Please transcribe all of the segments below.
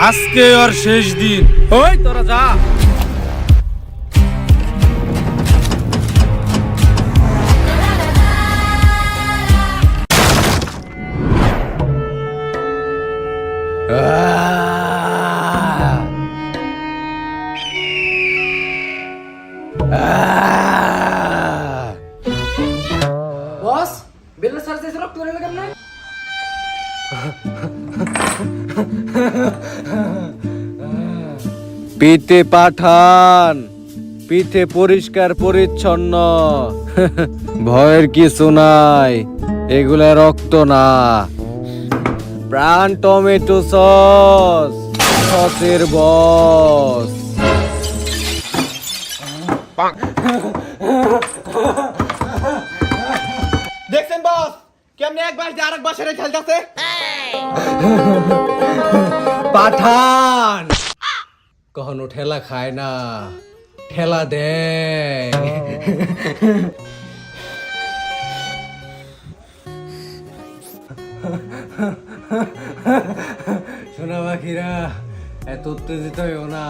আজকে ওর শেষ দিন। ওই তোরা যা। বস দিয়েছিল তোর পিঠে পাঠান পিঠে পরিষ্কার পরিচ্ছন্ন। ভয়ের কিছু নাই এগুলা রক্ত না। প্রাণ টমেটো সস সসের বস। দেখছেন বস? কেমনে এক বাস দিয়ে আরেক বাসের খেলতেছে পাঠান। কখনো ঠেলা খায় না। ঠেলা দেয়। শোনা পাখিরা, এত উত্তেজিত হইও না।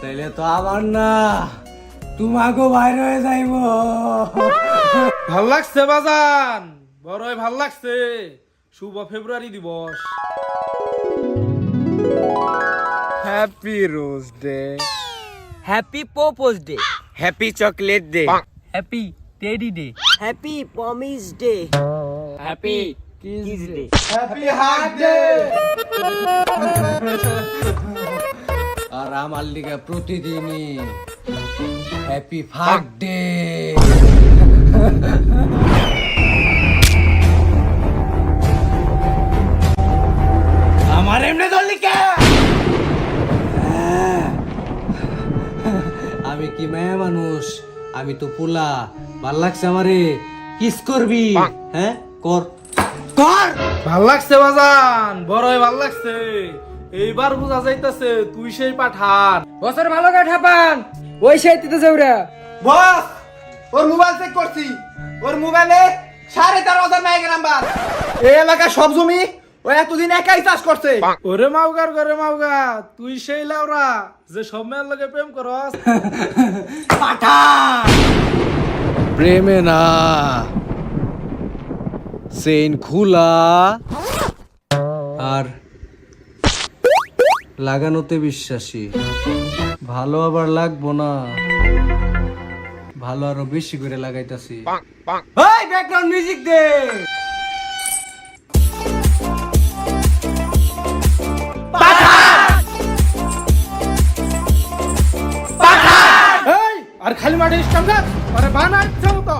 তাইলে তো আমার না তোমাকেও বাইর হয়ে যাইব। ভালো লাগছে বাজান। বড়ই ভালো লাগছে। শুভ ফেব্রুয়ারি দিবস। Happy rose day happy propose day happy chocolate day happy teddy day happy promise day happy kiss day happy heart day আর আমার লিগে প্রতিদিনই হ্যাপি ফাক ডে আমি তো পোলা ভালো লাগছে আমারে। কিস করবি? হ্যাঁ? কর। কর! ভালো লাগছে বাজান বড়ই ভালো লাগছে। এইবার বুঝা যাইতাছে তুই সেই পাঠান। বছর ভালো করে ঠাপান? ওই সাইতে যাওরা বস ওর মোবাইল চেক করছি। ওর মোবাইলে সাড়ে তেরো হাজার মেগা নাম্বার এই এলাকার সব জমি ও এতদিন একাই চাষ করছে। ওরে মাউগার মাউগা তুই সেই লাউরা যে সব মেয়ের লগে প্রেম করস। প্রেমে না খোলা। আর লাগানোতে বিশ্বাসী। ভালো আবার লাগবো না ভালো আরও বেশি করে লাগাইতাছি। ব্যাকগ্রাউন্ড মিউজিক দে! তো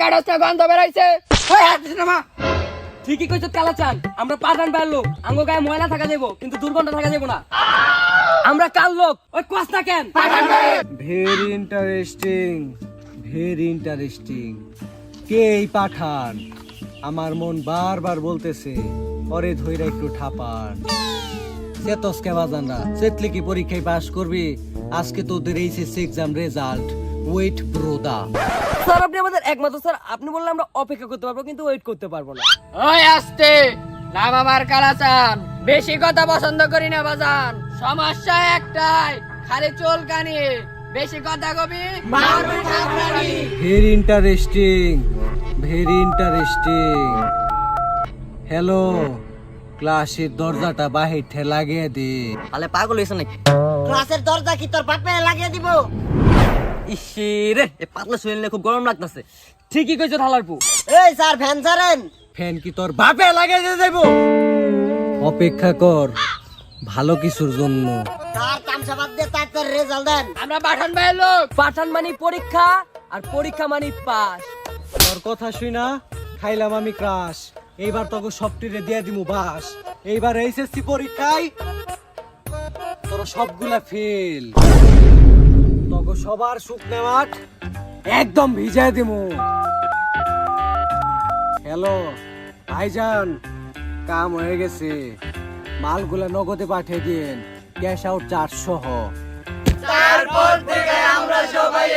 কাটাচ্ছে গন্ধ মা। ঠিকই কইছো কালা চান আমরা পাঠান পারল আঙ্গ গায়ে ময়লা থাকা দেবো কিন্তু দুর্গন্ধ থাকা দেবো না। আমরা কাল লোক। ওই কস্তা কেন? ভেরি ইন্টারেস্টিং ভেরি ইন্টারেস্টিং কে এই পাঠান? আমার মন বারবার বলতেছে পরে ধইরা একটু ঠাপান। চেতস কে বাজানরা চেতলে কি পরীক্ষায় পাস করবি? আজকে তোদের HSC exam result wait ব্রোদা sir আপনি আমাদের একমাত্র স্যার আপনি বললে আমরা অপেক্ষা করতে পারব কিন্তু ওয়েট করতে পারব না। ওই আসতে। নাম আমার কালাচান। বেশি কথা পছন্দ করি না বাজান। সমস্যা একটাই খালি চুল কানি। বেশি কথা কবি মারবো ঠাকুরানি। Very interesting very interesting hello ক্লাসের দরজাটা বাহির ঠে লাগিয়ে দে। তাহলে পাগল হয়েছে নাকি? ক্লাসের দরজা কি তোর বাপে লাগিয়ে দিব? ইসে রে এ পাতলা শুনলে খুব গরম লাগতেছে। ঠিকই কইছো ঢালারপু। এই স্যার ছাড়েন। ফ্যান কি তোর বাপে লাগিয়ে দিয়ে যাইব? অপেক্ষা কর ভালো কিছুর জন্য। তার তামসা বাদ তার তোর রেজাল্ট দেন। আমরা পাঠান ভাইয়ের লোক। পাঠান মানি পরীক্ষা আর পরীক্ষা মানি পাস। তোর কথা শুই না খাইলাম আমি ক্রাশ। এইবার তোকে সবটিরে দিয়ে দিমু, বাস। এইবার এইচএসসি পরীক্ষায় তোর সবগুলা ফেল তোকে সবার শুকনা মাঠ একদম ভিজায় দিমু। হ্যালো, ভাইজান, কাম হয়ে গেছে। মালগুলা নগদে পাঠিয়ে দিন ক্যাশ আউট চারশো। হ সবই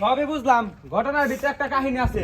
বুঝলাম, ঘটনার ভিতরে একটা কাহিনী আছে।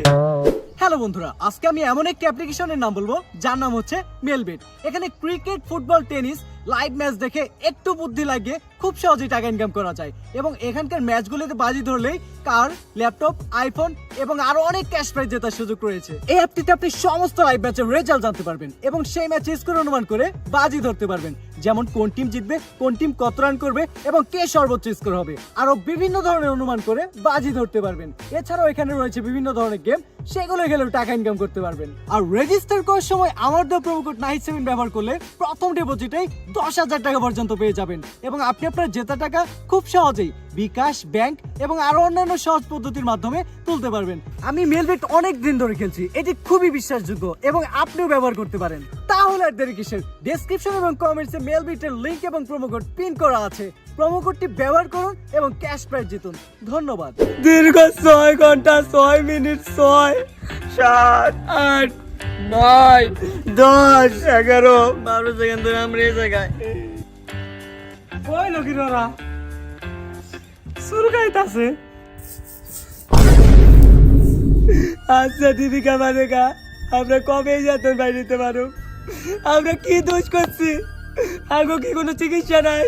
হ্যালো বন্ধুরা, আজকে আমি এমন একটি অ্যাপ্লিকেশনের নাম বলব, যার নাম হচ্ছে মেলবেট। এখানে cricket, football, tennis, live match দেখে একটু বুদ্ধি লাগিয়ে খুব সহজেই টাকা ইনকাম করা যায়। এবং এখানকার ম্যাচগুলিতে বাজি ধরলেই কার, ল্যাপটপ, আইফোন এবং আরও অনেক ক্যাশ প্রাইজ জেতার সুযোগ রয়েছে। এই অ্যাপটিতে আপনি সমস্ত লাইভ ম্যাচের রেজাল্ট জানতে পারবেন এবং সেই ম্যাচ স্কোর অনুমান করে বাজি ধরতে পারবেন। যেমন কোন টিম জিতবে, কোন টিম কত রান করবে এবং কে সর্বোচ্চ স্কোর হবে। আরও বিভিন্ন ধরনের অনুমান করে বাজি ধরতে পারবেন। এছাড়াও এখানে রয়েছে বিভিন্ন ধরনের গেম সেগুলো খেলেও টাকা ইনকাম করতে পারবেন। আর রেজিস্টার করার সময় আমার দেওয়া প্রোমো কোড নাইট সেভেন ব্যবহার করলে প্রথম ডিপোজিটেই দশ হাজার টাকা পর্যন্ত পেয়ে যাবেন। এবং আপনি আপনার জেতা টাকা খুব সহজেই বিকাশ ব্যাংক এবং আরও অন্যান্য সহজ পদ্ধতির মাধ্যমে তুলতে পারবেন। আমি মেলবেট অনেক দিন ধরে খেলছি, এটি খুবই বিশ্বাসযোগ্য এবং আপনিও ব্যবহার করতে পারেন। তাহলে আর দেরি কিসের ডেসক্রিপশন এবং কমেন্টসে মেলবিটের লিংক এবং কোড পিন করা আছে। প্রোমো কোডটি ব্যবহার করুন এবং ক্যাশ প্রাইজ জিতুন। ধন্যবাদ। দীর্ঘ ছয় ঘণ্টা ছয় মিনিট ছয় সাত আট নয় দশ এগারো বারো সেকেন্ড ধরে আমরা এই জায়গায়। ওই লোকিরা শুরু গাইতাছে আচ্ছা দীপিকা আমরা কবে যাতন বাই নিতে পারো? আমরা কি দোষ করছি? আগো কি কোনো চিকিৎসা নাই?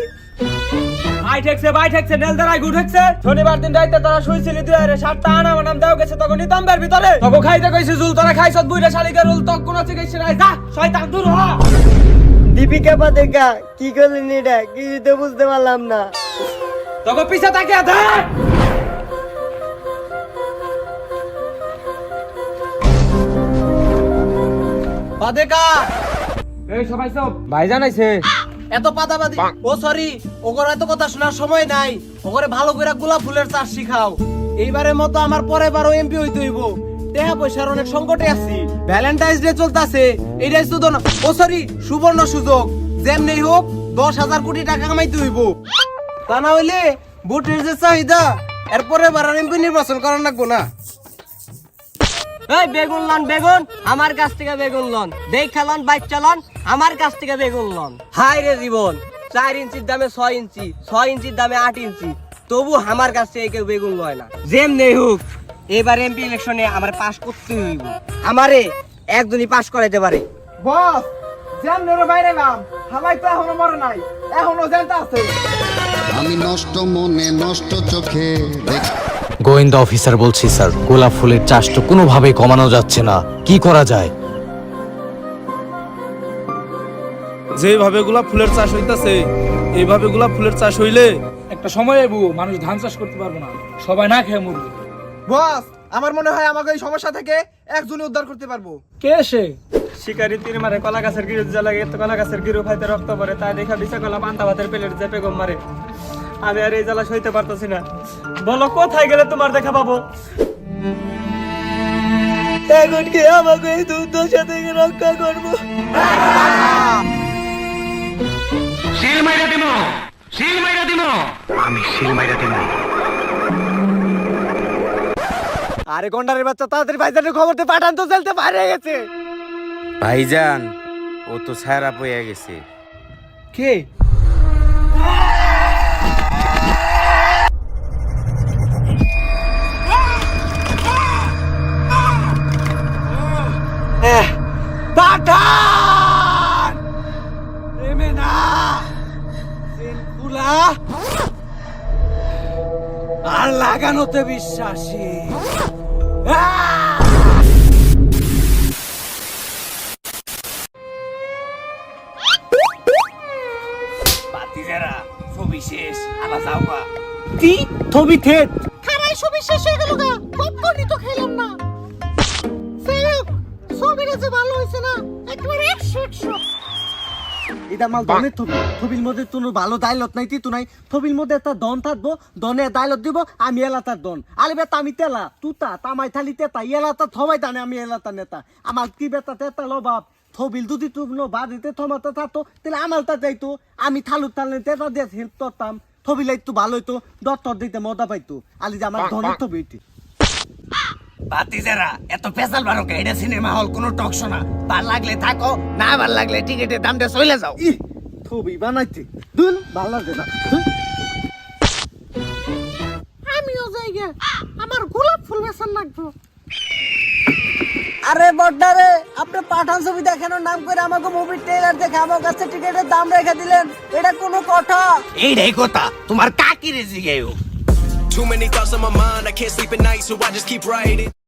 আই ঠেকছে বাই ঠেকছে নেল দাঁড়াই গুড ঠেকছে। শনিবার দিন রাইতে তারা শুইছিলি তুই আরে সাতটা আনা মানাম দাও গেছে তখন নিতাম্বার ভিতরে। তখন খাইতে কইছে জুল তোরা খাইছত বুইরা শালিকা রুল তক কোনো চিকিৎসা নাই। যা শয়তান দূর হ। দীপিকা পাদেকা কি করলেন এটা কিছু তো বুঝতে পারলাম না। তখন পিছে তাকিয়ে দেখ বাদেকা এই সবাই সব। ভাই জানাইছে এত পাতাবাদি ও সরি ওগর এত কথা শোনার সময় নাই। ওগরে ভালো করে গোলাপ ফুলের চাষ শিখাও। এইবারের মতো আমার পরের বারও এমপি হইতে হইব। টাকা পয়সার অনেক সংকটে আছি। ভ্যালেন্টাইন্স ডে চলতেছে। এইটাই শুধু না ও সরি সুবর্ণ সুযোগ। যেমনি হোক দশ হাজার কোটি টাকা কামাইতে হইব। তা না হইলে ভোটের যে চাহিদা এরপরে বার এমপি নির্বাচন করার লাগবো না। এই বেগুন লন বেগুন। আমার কাছ থেকে বেগুন লন। দেখা লন বাইক চালন আমার কাছ থেকে বেগুন লন। হাই রে জীবন চার ইঞ্চির দামে ছয় ইঞ্চি ছয় ইঞ্চির দামে আট ইঞ্চি। তবু আমার কাছ থেকে কেউ বেগুন লয় না। যেম নেই হোক এবার এমপি ইলেকশনে আমার পাস করতে হইব। আমারে একজনই পাস করাইতে পারে। বস যেমনি ওরা বাইরে নাম হামাই তো এখনও মরে নাই। এখনও জানতে আছে। আমি নষ্ট মনে নষ্ট চোখে দেখ গোয়েন্দা অফিসার বলছি স্যার গোলাপ ফুলের চাষ তো কোনোভাবেই কমানো যাচ্ছে না। কি করা যায়? যেভাবে গোলাপ ফুলের চাষ হইতাছে এইভাবে গোলাপ ফুলের চাষ হইলে একটা সময় এবু মানুষ ধান চাষ করতে পারব না। সবাই না খেয়ে মরবে বস আমার মনে হয় আমাকে এই সমস্যা থেকে একজনই উদ্ধার করতে পারব। কে সে? শিকারি তীর মারে কলা গাছের গিরু যা লাগে তো কলা গাছের গিরু খাইতে রক্ত পরে তাই দেখা দিছে কলা পান্তা ভাতের প্লেট চেপে গম মারে। আমি আর এই জ্বালা সইতে পারতেছি না। বলো কোথায় গেলে তোমার দেখা পাবো? এখন কি আমাকে এই দুর্দশা থেকে রক্ষা করব। আরে গন্ডারের বাচ্চা তাড়াতাড়ি ভাইজানের খবরতে পাঠান তো চলতে বাইরে গেছে। ভাইজান ও তো সারা পয়ে গেছে। কে? লাগানোতে বিশ্বাসী আহ! কি? থবি থেট খারাই ছবি শেষ হয়ে গেল গা। পপকর্নই তো খেলাম না। ছবিটা যে ভালো হয়েছে না একেবারে একশো একশো। এটা মাল থবি থবির মধ্যে কোনো ভালো দাইলত নাই তিতু নাই থবির মধ্যে একটা দন থাকব দনে দাইলত দিব আমি এলাতার দন। আরে বেটা আমি তেলা তুতা তামাই থালি তেতা এলাতা দানে আমি এলাতা নেতা। আমার কি বেটা তেতা লো বাপ থবিল দুদি তুবনো বাড়িতে থমাতে থাকতো তাহলে আমার তা যাইতো আমি থালু তালে তেতা দিয়ে হেল্প করতাম থবি লাইতো ভালো হইতো দত্তর দিতে মজা পাইতো। আলি যে আমার ধনের থবি বাতিজারা এত পেশাল বারো এটা সিনেমা হল কোনো টক শোনা ভালো লাগলে থাকো না ভালো লাগলে টিকিটের দামটা চলে যাও। বানাইতে। দুল ভালো লাগে না। আমিও যাই গে। আমার গোলাপ ফুল বেচার লাগবো। আরে বড্ডারে আপনি পাঠান ছবি দেখানোর নাম করে আমাকে মুভির ট্রেলার দেখে আমার কাছে টিকেটের দাম রেখে দিলেন। এটা কোনো কথা। এইটাই কথা তোমার কাকি রেজি গেও Too many thoughts on my mind, I can't sleep at night, so I just keep writing.